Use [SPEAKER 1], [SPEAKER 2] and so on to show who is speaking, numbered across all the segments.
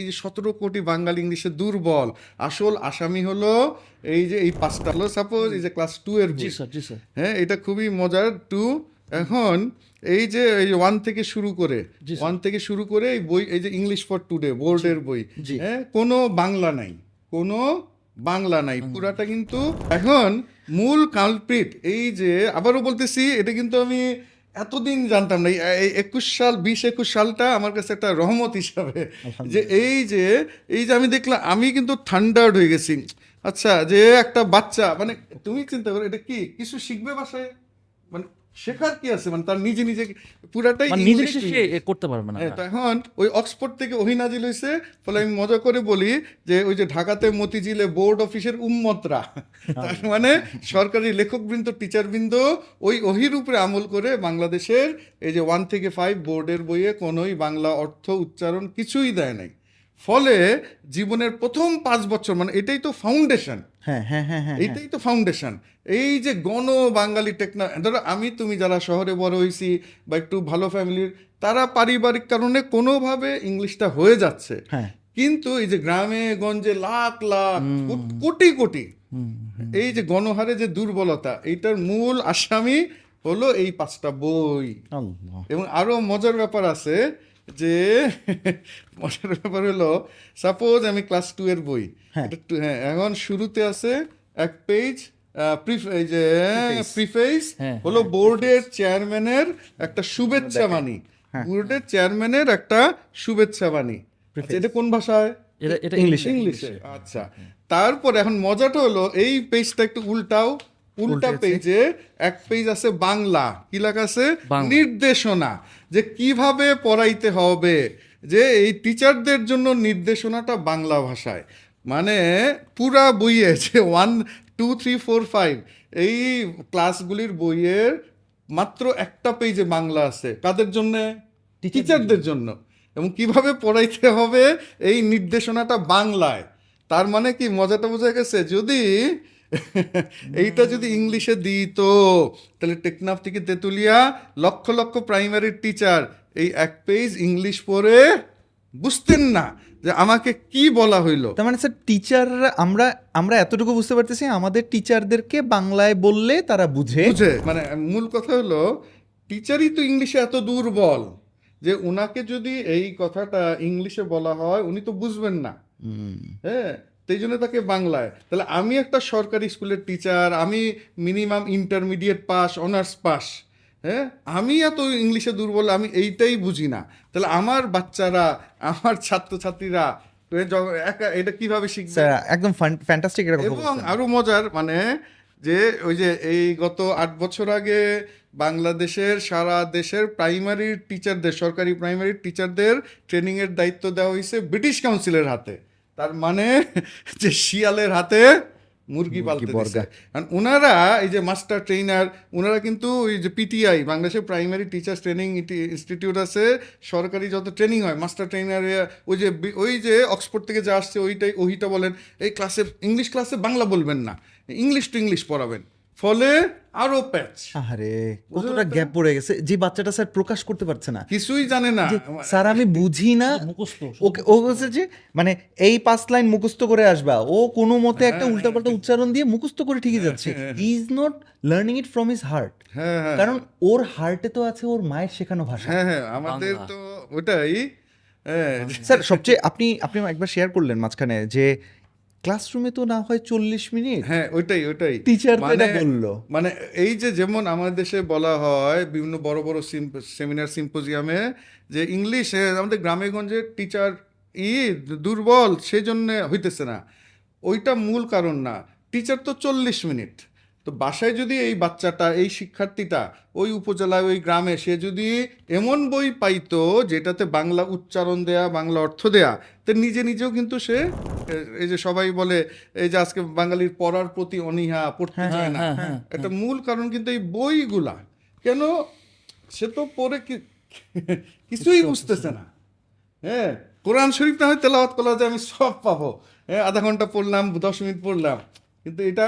[SPEAKER 1] এই যে সতেরো কোটি বাঙালি ইংলিশে দুর্বল। আসল আসামি হলো এই যে এই পাঁচটা হলো সাপোজ এই যে ক্লাস টু এর হ্যাঁ এটা খুবই মজার। টু এখন এই যে এই ওয়ান থেকে শুরু করে ওয়ান থেকে শুরু করে এই বই এই যে ইংলিশ ফর টুডে বোর্ডের বই হ্যাঁ কোনো বাংলা নাই কোনো বাংলা নাই পুরাটা কিন্তু এখন মূল কালপ্রিট এই যে আবারও বলতেছি এটা কিন্তু আমি এতদিন জানতাম না এই- একুশ সাল বিশ একুশ সালটা আমার কাছে একটা রহমত হিসাবে যে এই যে এই যে আমি দেখলাম আমি কিন্তু থান্ডার্ড হয়ে গেছি। আচ্ছা যে একটা বাচ্চা মানে তুমি চিন্তা করো এটা কি কিছু শিখবে বাসায়? শেখার কি আছে? মানে তার নিজে নিজে পুরাটাই
[SPEAKER 2] মানে নিজে সে করতে পারবে না
[SPEAKER 1] হ্যাঁ, এখন ওই অক্সফোর্ড থেকে ওহিনাজিল হয়েছে ফলে আমি মজা করে বলি যে ওই যে ঢাকাতে মতিঝিলে বোর্ড অফিসের উম্মতরা তার মানে সরকারি লেখকবৃন্দ টিচারবৃন্দ ওই ওহির উপরে আমল করে বাংলাদেশের এই যে ওয়ান থেকে ফাইভ বোর্ডের বইয়ে কোনোই বাংলা অর্থ উচ্চারণ কিছুই দেয় নাই। ফলে জীবনের প্রথম পাঁচ বছর মানে এটাই তো ফাউন্ডেশন
[SPEAKER 3] হ্যাঁ হ্যাঁ হ্যাঁ
[SPEAKER 1] এইটাই তো ফাউন্ডেশন এই যে গণ বাঙালি টেকনা ধরো আমি তুমি যারা শহরে বড় হয়েছি বা একটু ভালো ফ্যামিলির তারা পারিবারিক কারণে কোনোভাবে ইংলিশটা হয়ে যাচ্ছে। কিন্তু এই যে গ্রামে গঞ্জে লাখ লাখ কোটি কোটি। এই যে গণহারে যে দুর্বলতা এইটার মূল আসামি হলো এই পাঁচটা বই। এবং আরও মজার ব্যাপার আছে যে মজার ব্যাপার হলো সাপোজ আমি ক্লাস টু এর বই
[SPEAKER 3] হ্যাঁ।
[SPEAKER 1] হ্যাঁ এখন শুরুতে আছে এক পেজ যে প্রিফেস
[SPEAKER 2] হ্যাঁ,
[SPEAKER 1] হলো বোর্ডের চেয়ারম্যানের একটা শুভেচ্ছা বাণী।
[SPEAKER 3] হ্যাঁ।
[SPEAKER 1] বোর্ডের চেয়ারম্যানের একটা শুভেচ্ছা বাণী। এটা কোন ভাষায়?
[SPEAKER 2] এটা
[SPEAKER 3] ইংলিশে।
[SPEAKER 1] ইংলিশে আচ্ছা। তারপর এখন মজাটা হলো এই পেজটা একটু উল্টাও। উল্টা পেজে এক পেজ আছে বাংলা কি লেখা আছে? নির্দেশনা যে কীভাবে পড়াইতে হবে যে এই টিচারদের জন্য নির্দেশনাটা বাংলা ভাষায়। মানে পুরা বইয়ে যে one two three four five এই ক্লাসগুলির বইয়ের মাত্র একটা পেজে বাংলা আছে। কাদের জন্য? টিচারদের জন্য। এবং কীভাবে পড়াইতে হবে এই নির্দেশনাটা বাংলায়। তার মানে কি মজাটা বোঝা গেছে যদি এইটা যদি ইংলিশে দিত তাহলে টেকনাফ থেকে তেতুলিয়া লক্ষ লক্ষ প্রাইমারি টিচার এই এক পেজ ইংলিশ পড়ে বুঝতেন না যে আমাকে কি বলা হইল।
[SPEAKER 3] তার মানে স্যার টিচাররা আমরা আমরা এতটুকু বুঝতে পারতেছি আমাদের টিচারদেরকে বাংলায় বললে তারা বুঝে।
[SPEAKER 1] বুঝে মানে মূল কথা হলো টিচারই তো ইংলিশে এত দুর্বল যে উনাকে যদি এই কথাটা ইংলিশে বলা হয় উনি তো বুঝবেন না। হ্যাঁ সেই জন্য তাকে বাংলায়। তাহলে আমি একটা সরকারি স্কুলের টিচার আমি minimum intermediate pass honours pass হ্যাঁ? আমি এত ইংলিশে দুর্বল আমি এইটাই বুঝি না। তাহলে আমার বাচ্চারা আমার ছাত্রছাত্রীরা এ এটা কীভাবে শিখবে?
[SPEAKER 3] স্যার একদম ফ্যান্টাস্টিক
[SPEAKER 1] এবং। আরও মজার মানে যে ওই যে এই গত আট বছর আগে বাংলাদেশের সারা দেশের প্রাইমারি টিচারদের সরকারি প্রাইমারি টিচারদের ট্রেনিংয়ের দায়িত্ব দেওয়া হয়েছে ব্রিটিশ কাউন্সিলের হাতে। তার মানে যে শিয়ালের হাতে মুরগি পালতে
[SPEAKER 3] বর্গা।
[SPEAKER 1] কারণ ওনারা এই যে মাস্টার ট্রেনার ওনারা কিন্তু ওই যে পিটিআই বাংলাদেশের প্রাইমারি টিচার ট্রেনিং ইনস্টিটিউট আছে সরকারি যত ট্রেনিং হয় মাস্টার ট্রেনার ওই যে ওই যে অক্সফোর্ড থেকে যা আসছে ওইটাই ওহিটা বলেন এই ক্লাসে ইংলিশ ক্লাসে বাংলা বলবেন না ইংলিশ টু ইংলিশ পড়াবেন ফলে আরও প্যাচ।
[SPEAKER 3] আরে কতটা গ্যাপ পড়ে গেছে। যে বাচ্চাটা স্যার প্রকাশ করতে পারছে না।
[SPEAKER 1] কিছুই জানে না।
[SPEAKER 3] স্যার আমি বুঝি না। ওকে ও বলছে যে মানে এই পাঁচ লাইন মুখস্থ করে আসবা। ও কোনো মতে একটা উল্টাপাল্টা উচ্চারণ দিয়ে মুখস্থ করে ঠিকই যাচ্ছে। Is not learning it from his heart
[SPEAKER 1] হ্যাঁ হ্যাঁ।
[SPEAKER 3] কারণ ওর হার্টে তো আছে ওর মায়ের শেখানো ভাষা।
[SPEAKER 1] হ্যাঁ হ্যাঁ আমাদের তো ওটাই। হ্যাঁ।
[SPEAKER 3] স্যার সবচেয়ে আপনি আপনি একবার শেয়ার করলেন মাঝখানে যে ক্লাসরুমে তো না হয় চল্লিশ মিনিট।
[SPEAKER 1] হ্যাঁ ওইটাই ওইটাই।
[SPEAKER 3] টিচার
[SPEAKER 1] মানে-
[SPEAKER 3] বলল?
[SPEAKER 1] মানে এই যে যেমন আমাদের দেশে বলা হয় বিভিন্ন বড় বড় সেমিনার সিম্পোজিয়ামে যে ইংলিশ আমাদের গ্রামে গঞ্জে টিচার ই দুর্বল সেজন্য হইতেছে না। ওইটা মূল কারণ না। টিচার তো চল্লিশ মিনিট। তো বাসায় যদি এই বাচ্চাটা এই শিক্ষার্থীটা ওই উপজেলায় ওই গ্রামে সে যদি এমন বই পাইতো যেটাতে বাংলা উচ্চারণ দেয়া বাংলা অর্থ দেয়া তো নিজে নিজেও কিন্তু সে এই যে সবাই বলে এই যে আজকে বাঙালির পড়ার প্রতি অনীহা পড়তে চায় না
[SPEAKER 2] হ্যাঁ, হ্যাঁ,
[SPEAKER 1] একটা মূল কারণ কিন্তু এই বইগুলা। কেন? সে তো পড়ে কি কিছুই বুঝতেছে না। হ্যাঁ কোরআন শরীফ না হয় তেলাওয়াত করা যায় আমি সব পাবো। হ্যাঁ আধা ঘণ্টা পড়লাম দশ মিনিট পড়লাম। কিন্তু এটা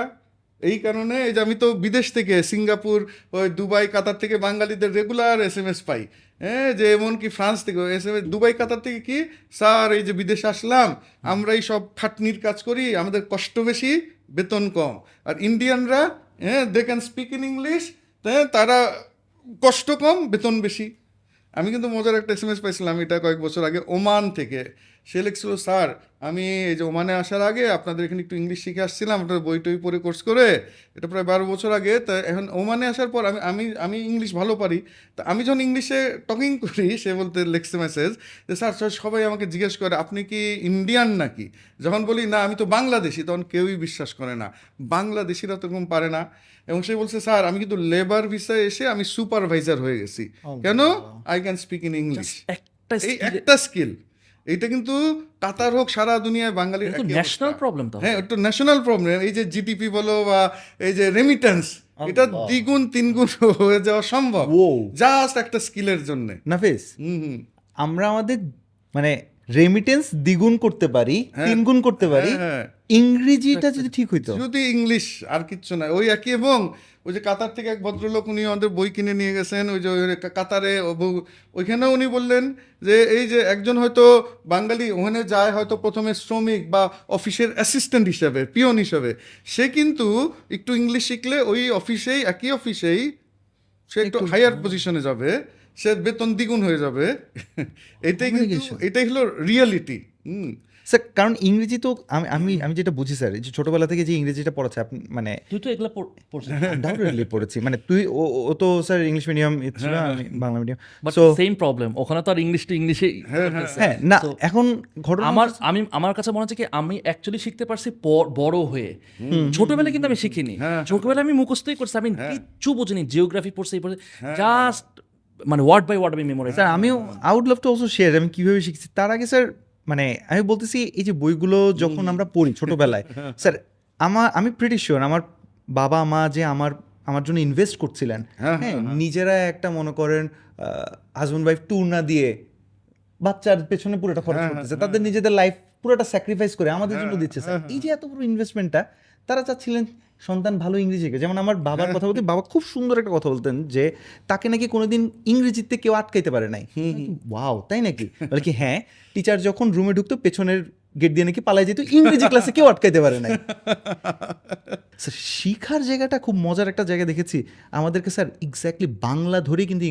[SPEAKER 1] এই কারণে এই যে আমি তো বিদেশ থেকে, সিঙ্গাপুর, ওই দুবাই, কাতার থেকে বাঙালিদের রেগুলার এস এম এস পাই। হ্যাঁ যে এমনকি ফ্রান্স থেকে S M S Dubai, Qatar থেকে কি, স্যার, এই যে বিদেশে আসলাম আমরা এই সব খাটনির কাজ করি, আমাদের কষ্ট বেশি, বেতন কম। আর ইন্ডিয়ানরা হ্যাঁ they can speak in English হ্যাঁ তারা কষ্ট কম, বেতন বেশি। আমি কিন্তু মজার একটা এস এম এস পাইছিলাম, এটা কয়েক বছর আগে, ওমান থেকে। সে লিখছিল স্যার আমি এই যে ওমানে আসার আগে আপনাদের এখানে একটু ইংলিশ শিখে আসছিলাম আপনার বই টই পড়ে কোর্স করে। এটা প্রায় বারো বছর আগে। তা এখন ওমানে আসার পর আমি আমি আমি ইংলিশ ভালো পারি। তা আমি যখন ইংলিশে টকিং করি সে বলতে লিখছে মেসেজ যে স্যার স্যার সবাই আমাকে জিজ্ঞেস করে আপনি কি ইন্ডিয়ান নাকি? যখন বলি না আমি তো বাংলাদেশি তখন কেউই বিশ্বাস করে না। বাংলাদেশিরা তো এরকম পারে না। এবং সে বলছে স্যার আমি কিন্তু লেবার ভিসায় এসে আমি সুপারভাইজার হয়ে গেছি। কেন? I can speak in English
[SPEAKER 2] একটা
[SPEAKER 1] একটা স্কিল এইটা কিন্তু কাতার হোক সারা দুনিয়ায় বাঙালির
[SPEAKER 2] এটা ন্যাশনাল প্রবলেম তো
[SPEAKER 1] হ্যাঁ একটু ন্যাশনাল প্রবলেম এই যে জিডিপি বলো বা এই যে রেমিটেন্স এটা দ্বিগুণ তিনগুণ হয়ে যাওয়া সম্ভব।
[SPEAKER 3] ও
[SPEAKER 1] জাস্ট একটা স্কিলের জন্য।
[SPEAKER 3] নাফিস
[SPEAKER 1] হুম হুম।
[SPEAKER 3] আমরা আমাদের মানে রেমিটেন্স দ্বিগুণ করতে পারি
[SPEAKER 1] হ্যাঁ।
[SPEAKER 3] তিনগুণ করতে পারি
[SPEAKER 1] হ্যাঁ,
[SPEAKER 3] ইংরেজিটা যদি ঠিক হইতো।
[SPEAKER 1] যদি ইংলিশ আর কিচ্ছু না। ওই একই এবং ওই যে কাতার থেকে এক ভদ্রলোক উনি আমাদের বই কিনে নিয়ে গেছেন ওই যে কাতারে ওইখানেও উনি বললেন যে এই যে একজন হয়তো বাঙালি ওখানে যায় হয়তো প্রথমে শ্রমিক বা অফিসের অ্যাসিস্ট্যান্ট হিসাবে পিয়ন হিসাবে। সে কিন্তু একটু ইংলিশ শিখলে ওই অফিসেই একই অফিসেই সে একটু হায়ার পজিশনে যাবে সে বেতন দ্বিগুণ হয়ে যাবে। এটাই কিন্তু এটাই হলো রিয়েলিটি হুম।
[SPEAKER 3] স্যার কারণ ইংরেজি তো আমি আমি আমি যেটা বুঝি স্যার যে ছোটবেলা থেকে যে ইংরেজিটা পড়াচ্ছে আপনি মানে
[SPEAKER 2] তুই তো এগুলা
[SPEAKER 3] আনডাউটেডলি পড়েছি। মানে তুই ও তো স্যার ইংলিশ মিডিয়াম ছিল আমি Bangla medium so
[SPEAKER 2] same problem ওখানে তো আর ইংলিশ টু ইংলিশে
[SPEAKER 3] হ্যাঁ না এখন ঘটনা
[SPEAKER 2] আমার আমি আমার কাছে মনে হচ্ছে কি আমি অ্যাকচুয়ালি শিখতে পারছি বড় হয়ে। ছোটবেলায় কিন্তু আমি শিখিনি। ছোটবেলায় আমি মুখস্থই করছি আমি কিচ্ছু বুঝিনি জিওগ্রাফি পড়ছি এই পড়ছি। জাস্ট মানে ওয়ার্ড বাই ওয়ার্ড আমি মেমোরাইজ
[SPEAKER 3] স্যার আমিও out love to also share আমি কীভাবে শিখছি। তার আগে স্যার মানে আমি বলতেছি এই যে বইগুলো যখন আমরা পড়ি ছোটবেলায় স্যার আমার আমি প্রিটি শিওর আমার বাবা মা যে আমার আমার জন্য ইনভেস্ট করছিলেন
[SPEAKER 1] হ্যাঁ,
[SPEAKER 3] হ্যাঁ নিজেরা একটা মনে করেন হাজব্যান্ড ওয়াইফ ট্যুর না দিয়ে বাচ্চার পেছনে পুরোটা খরচ করতেছে তাদের নিজেদের লাইফ পুরোটা স্যাক্রিফাইস করে আমাদের জন্য দিচ্ছে স্যার। এই যে এত বড় ইনভেস্টমেন্টটা তারা চাচ্ছিলেন সন্তান ভালো ইংরেজি শেখে। যেমন আমার বাবার কথা বলতে বাবা খুব সুন্দর একটা কথা বলতেন যে তাকে নাকি কোনোদিন ইংরেজিতে কেউ আটকাইতে পারে নাই। ওয়াও তাই নাকি? বলে কি হ্যাঁ টিচার যখন রুমে ঢুকতো পেছনের গেট দিয়ে নাকি পালাই যেত ইংরেজি ক্লাসে কেউ আটকাইতে পারে নাই। স্যার শিখার জায়গাটা খুব মজার একটা জায়গা দেখেছি। আমাদেরকে স্যার এক্স্যাক্টলি বাংলা ধরেই কিন্তু ইংরেজি